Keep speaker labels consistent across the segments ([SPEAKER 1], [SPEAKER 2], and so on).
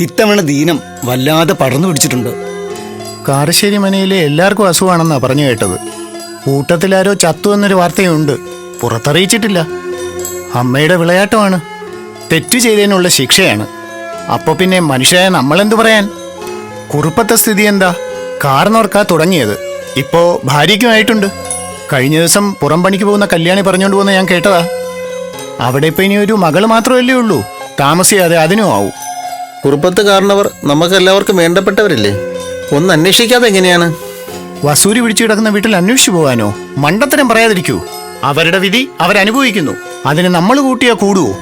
[SPEAKER 1] ഇത്തവണ ദീനം വല്ലാതെ പടർന്നു പിടിച്ചിട്ടുണ്ട്.
[SPEAKER 2] കാരശ്ശേരി മനയിലെ എല്ലാവർക്കും അസുഖമാണെന്നാ പറഞ്ഞു കേട്ടത്. കൂട്ടത്തിലാരോ ചത്തു എന്നൊരു വാർത്തയുണ്ട്. പുറത്തറിയിച്ചിട്ടില്ല. അമ്മയുടെ വിളയാട്ടമാണ്. തെറ്റു ചെയ്തതിനുള്ള ശിക്ഷയാണ്. അപ്പോൾ പിന്നെ മനുഷ്യായ നമ്മളെന്തു പറയാൻ? കുറുപ്പത്തെ സ്ഥിതി എന്താ? കാർന്നോർക്കാ തുടങ്ങിയത്. ഇപ്പോ ഭാര്യയ്ക്കുമായിട്ടുണ്ട് കഴിഞ്ഞ ദിവസം പുറം പണിക്ക് പോകുന്ന കല്യാണി പറഞ്ഞുകൊണ്ട് പോകുന്ന ഞാൻ കേട്ടതാ. അവിടെ ഇപ്പൊ ഇനി ഒരു മകൾ മാത്രമല്ലേ ഉള്ളൂ. താമസിയാതെ അതിനും ആവും.
[SPEAKER 3] കുറുപ്പത്ത് കാരണവർ നമുക്ക് എല്ലാവർക്കും വേണ്ടപ്പെട്ടവരില്ലേ? ഒന്ന് അന്വേഷിക്കാതെ എങ്ങനെയാണ്?
[SPEAKER 2] വസൂരി പിടിച്ചു കിടക്കുന്ന വീട്ടിൽ അന്വേഷിച്ചു പോകാനോ? മണ്ടത്തരം പറയാതിരിക്കൂ. അവരുടെ വിധി അവരനുഭവിക്കുന്നു. അതിന് നമ്മൾ കൂട്ടിയാ കൂടുവോ?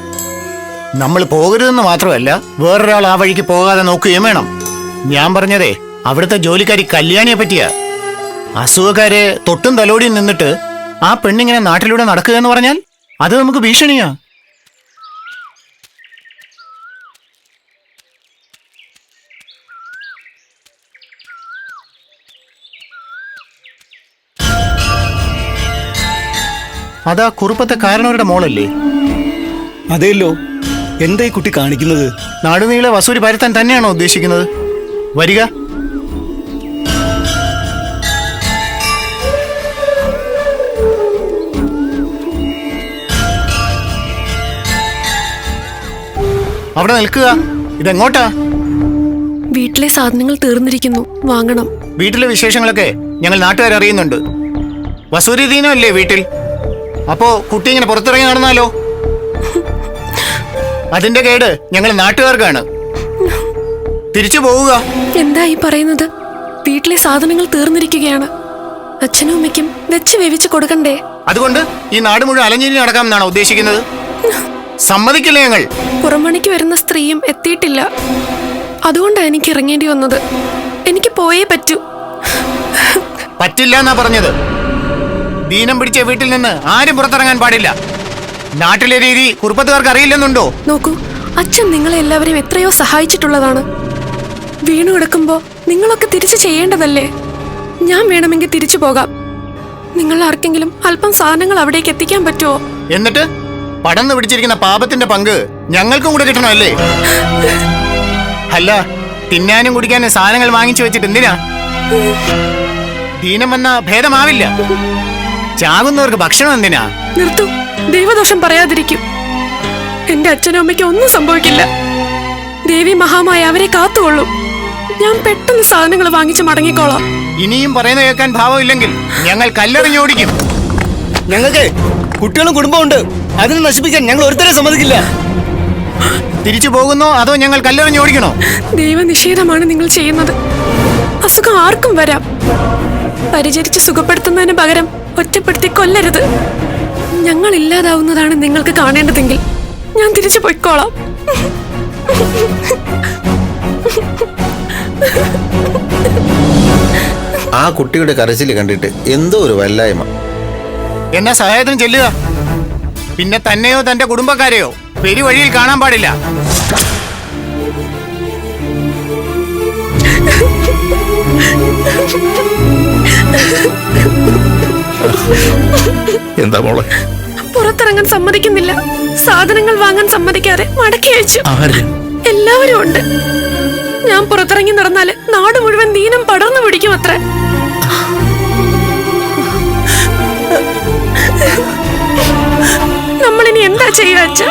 [SPEAKER 2] നമ്മൾ പോകരുതെന്ന് മാത്രമല്ല വേറൊരാൾ ആ വഴിക്ക് പോകാതെ നോക്കുകയും വേണം. ഞാൻ പറഞ്ഞതേ അവിടുത്തെ ജോലിക്കാരി കല്യാണിയെ പറ്റിയാ. അസുഖക്കാരെ തൊട്ടും തലോടിയും നിന്നിട്ട് ആ പെണ്ണിങ്ങനെ നാട്ടിലൂടെ നടക്കുക എന്ന് പറഞ്ഞാൽ അത് നമുക്ക് ഭീഷണിയാ. അതാ കുറുപ്പത്തെ കാരണവരുടെ മോളല്ലേ?
[SPEAKER 1] അതേല്ലോ. എന്താ ഈ കുട്ടി കാണിക്കുന്നത്?
[SPEAKER 2] നാടുനീളെ വസൂരി പരത്താൻ തന്നെയാണോ ഉദ്ദേശിക്കുന്നത്? വരിക. അവിടെ നിൽക്കുക. ഇതെങ്ങോട്ടാ?
[SPEAKER 4] വീട്ടിലെ സാധനങ്ങൾ തീർന്നിരിക്കുന്നു. വാങ്ങണം.
[SPEAKER 2] വീട്ടിലെ വിശേഷങ്ങളൊക്കെ ഞങ്ങൾ നാട്ടുകാർ അറിയുന്നുണ്ട് വസൂരി ദീനമല്ലേ വീട്ടിൽ? അപ്പോ കുട്ടി ഇങ്ങനെ പുറത്തിറങ്ങി നടന്നാലോ? അതിന്റെ കേട് ഞങ്ങൾ നാട്ടുകാർക്കാണ്. തിരിച്ചു പോവുക.
[SPEAKER 4] എന്താ ഈ പറയുന്നത്? വീട്ടിലെ സാധനങ്ങൾ തീർന്നിരിക്കുകയാണ്. അച്ഛനും അമ്മയ്ക്കും വെച്ച് വേവിച്ച് കൊടുക്കണ്ടേ?
[SPEAKER 2] അതുകൊണ്ട് ഈ നാട് മുഴുവൻ അലഞ്ഞിരി നടക്കാമെന്നാണോ ഉദ്ദേശിക്കുന്നത്? സമ്മതിക്കില്ല ഞങ്ങൾ.
[SPEAKER 4] പുറമണിക്ക് വരുന്ന സ്ത്രീയും എത്തിയിട്ടില്ല. അതുകൊണ്ടാണ് എനിക്ക് ഇറങ്ങേണ്ടി വന്നത്. എനിക്ക് പോയേ പറ്റൂ.
[SPEAKER 2] പറ്റില്ല എന്നാ പറഞ്ഞത്. ദീനം പിടിച്ച വീട്ടിൽ നിന്ന് ആരും പുറത്തിറങ്ങാൻ പാടില്ല. നാട്ടിലെ രീതി കുറുപ്പത്തുകാർക്ക് അറിയില്ലെന്നുണ്ടോ?
[SPEAKER 4] നോക്കൂ അച്ഛൻ നിങ്ങളെ എല്ലാവരെയും എത്രയോ സഹായിച്ചിട്ടുള്ളതാണ്. വീണു കിടക്കുമ്പോ നിങ്ങളൊക്കെ തിരിച്ചു ചെയ്യേണ്ടതല്ലേ? ഞാൻ വേണമെങ്കിൽ തിരിച്ചു പോകാം. നിങ്ങൾ ആർക്കെങ്കിലും അല്പം സാധനങ്ങൾ അവിടേക്ക് എത്തിക്കാൻ പറ്റുമോ
[SPEAKER 2] എന്നിട്ട്? പടന്നു പിടിച്ചിരിക്കുന്ന പാപത്തിന്റെ പങ്ക് ഞങ്ങൾക്കും കൂടെ കിട്ടണമല്ലേ അല്ല തിന്നാനും കുടിക്കാനും സാധനങ്ങൾ വാങ്ങിച്ചു വെച്ചിട്ട് എന്തിനാ? ദീനം വന്ന ഭേദമാവില്ല. ചാകുന്നവർക്ക് ഭക്ഷണം എന്തിനാ?
[SPEAKER 4] നിർത്തു. ദൈവദോഷം പറയാതിരിക്കും. എന്റെ അച്ഛനും അമ്മയ്ക്ക് ഒന്നും സംഭവിക്കില്ല. ദേവി മഹാമായ അവരെ കാത്തുകൊള്ളും. ഞാൻ പെട്ടെന്ന് സാധനങ്ങൾ വാങ്ങിച്ച് മടങ്ങിക്കോളാം.
[SPEAKER 2] ഇനിയും പറയുന്ന കേൾക്കാൻ ഭാവമില്ലെങ്കിൽ ഞങ്ങൾ കല്ലെറിഞ്ഞോടിക്കും
[SPEAKER 1] ഞങ്ങൾക്ക് കുട്ടികളും കുടുംബമുണ്ട് അതിനെ നശിപ്പിക്കാൻ ഞങ്ങൾ ഒരുത്തരെ സമ്മതിക്കില്ല.
[SPEAKER 2] തിരിച്ചു പോകുന്നോ അതോ ഞങ്ങൾ കല്ലെറിഞ്ഞോടിക്കണോ
[SPEAKER 4] ദൈവനിഷേധമാണ് നിങ്ങൾ ചെയ്യുന്നത്. അസുഖം ആർക്കും വരാം. പരിചരിച്ച് സുഖപ്പെടുത്തുന്നതിന് പകരം ഒറ്റപ്പെടുത്തി കൊല്ലരുത്. ഞങ്ങൾ ഇല്ലാതാവുന്നതാണ് നിങ്ങൾക്ക് കാണേണ്ടതെങ്കിൽ. ഞാൻ തിരിച്ചു പൊയ്ക്കോളാം.
[SPEAKER 3] ആ കുട്ടിയുടെ കരച്ചിൽ കണ്ടിട്ട് എന്തോ ഒരു വല്ലായ്മ.
[SPEAKER 2] എന്നാ സഹായത്തിന് ചെല്ലുക. പിന്നെ തന്നെയോ തന്റെ കുടുംബക്കാരെയോ പെരുവഴിയിൽ കാണാൻ പാടില്ല.
[SPEAKER 5] എന്താ മോളെ?
[SPEAKER 4] പുറത്തിറങ്ങാൻ സമ്മതിക്കുന്നില്ല. സാധനങ്ങൾ വാങ്ങാൻ സമ്മതിക്കാതെ മടക്കി അയച്ചു. എല്ലാവരും ഉണ്ട്. ഞാൻ പുറത്തിറങ്ങി നടന്നാൽ നാട് മുഴുവൻ നീനം പടർന്നു പിടിക്കും അത്ര. നമ്മളിനി എന്താ ചെയ്യുക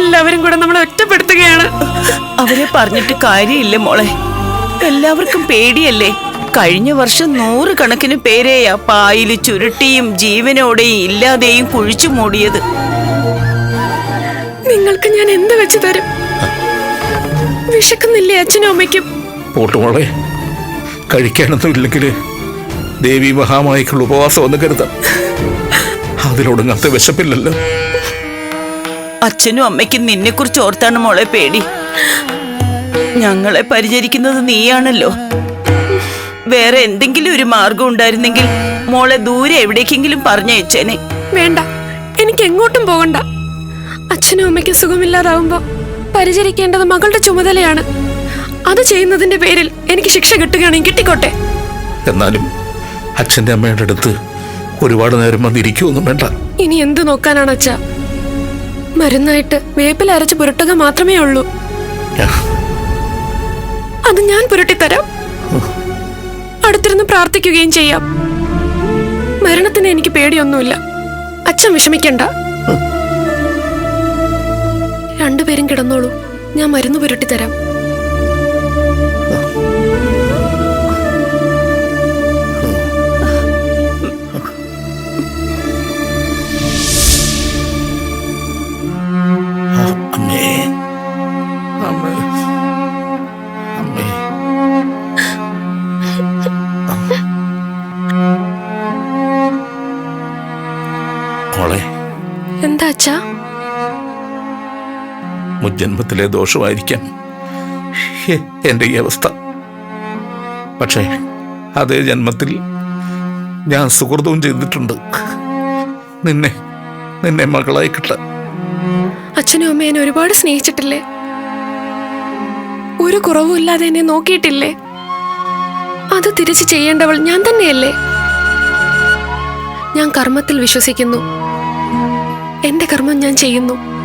[SPEAKER 4] എല്ലാവരും കൂടെ നമ്മളെ ഒറ്റപ്പെടുത്തുകയാണ്.
[SPEAKER 6] അവരെ പറഞ്ഞിട്ട് കാര്യമില്ല മോളെ. എല്ലാവർക്കും പേടിയല്ലേ? കഴിഞ്ഞ വർഷം നൂറുകണക്കിന് പേരെയാ പായിൽ ചുരുട്ടിയും ജീവനോടെയും ഇല്ലാതെയും കുഴിച്ചു മൂടിയത്.
[SPEAKER 4] നിങ്ങൾക്ക് ഞാൻ എന്ത് വെച്ച് തരും? വിശക്കുന്നില്ലേ അച്ഛനും അമ്മയ്ക്കും?
[SPEAKER 5] പോട്ടുമോളെ കഴിക്കാനൊന്നും ഇല്ലെങ്കിൽ ദേവി മഹാമായിക്കുള്ള ഉപവാസം ഒന്ന് കരുതാം. അതിലൊടുങ്ങാത്ത വിശപ്പില്ലല്ലോ.
[SPEAKER 6] അച്ഛനും അമ്മയ്ക്കും നിന്നെ കുറിച്ച് ഓർത്താണ് മോളെ പേടി. ഞങ്ങളെ പരിചരിക്കുന്നത് നീയാണല്ലോ. വേറെ എന്തെങ്കിലും ഒരു മാർഗം ഉണ്ടായിരുന്നെങ്കിൽ മോളെ ദൂരെ എവിടേക്കെങ്കിലും പറഞ്ഞയച്ചേനെ.
[SPEAKER 4] വേണ്ട. എനിക്ക് എങ്ങോട്ടും പോകണ്ട. അച്ഛനും അമ്മയ്ക്ക് സുഖമില്ലാതാവുമ്പോ പരിചരിക്കേണ്ടത് മകളുടെ ചുമതലയാണ്. അത് ചെയ്യുന്നതിന്റെ പേരിൽ എനിക്ക് ശിക്ഷ കിട്ടുകയാണെങ്കിൽ കിട്ടിക്കോട്ടെ.
[SPEAKER 5] എന്നാലും അച്ഛന്റെ അമ്മയുടെ അടുത്ത് ഒരുപാട് നേരം വന്നിരിക്കുമൊന്നും വേണ്ട.
[SPEAKER 4] ഇനി എന്ത് നോക്കാനാണ് അച്ഛ? മരുന്നായിട്ട് വേപ്പിൽ അരച്ച് പുരട്ടുക മാത്രമേ ഉള്ളൂ. അത് ഞാൻ പുരട്ടിത്തരാം. അടുത്തിരുന്ന് പ്രാർത്ഥിക്കുകയും ചെയ്യാം. മരണത്തിന് എനിക്ക് പേടിയൊന്നുമില്ല. അച്ഛൻ വിഷമിക്കണ്ട. രണ്ടുപേരും കിടന്നോളൂ. ഞാൻ മരുന്ന് പുരട്ടിത്തരാം.
[SPEAKER 5] മോളെ.
[SPEAKER 4] എന്താ അച്ഛാ?
[SPEAKER 5] മുജ്ജന്മത്തിലെ ദോഷമായിരിക്കാം. എന്റെ എന്റെ ഈ അവസ്ഥ. പക്ഷേ അതേ ജന്മത്തിൽ ഞാൻ സുഹൃതവും ചെയ്തിട്ടുണ്ട്. നിന്നെ നിന്നെ മകളായി കിട്ട.
[SPEAKER 4] അച്ഛനും അമ്മ എന്നെ ഒരുപാട് സ്നേഹിച്ചിട്ടില്ലേ? ഒരു കുറവുമില്ലാതെ എന്നെ നോക്കിയിട്ടില്ലേ? അത് തിരിച്ചു ചെയ്യേണ്ടവൾ ഞാൻ തന്നെയല്ലേ? ഞാൻ കർമ്മത്തിൽ വിശ്വസിക്കുന്നു. എന്റെ കർമ്മം ഞാൻ ചെയ്യുന്നു.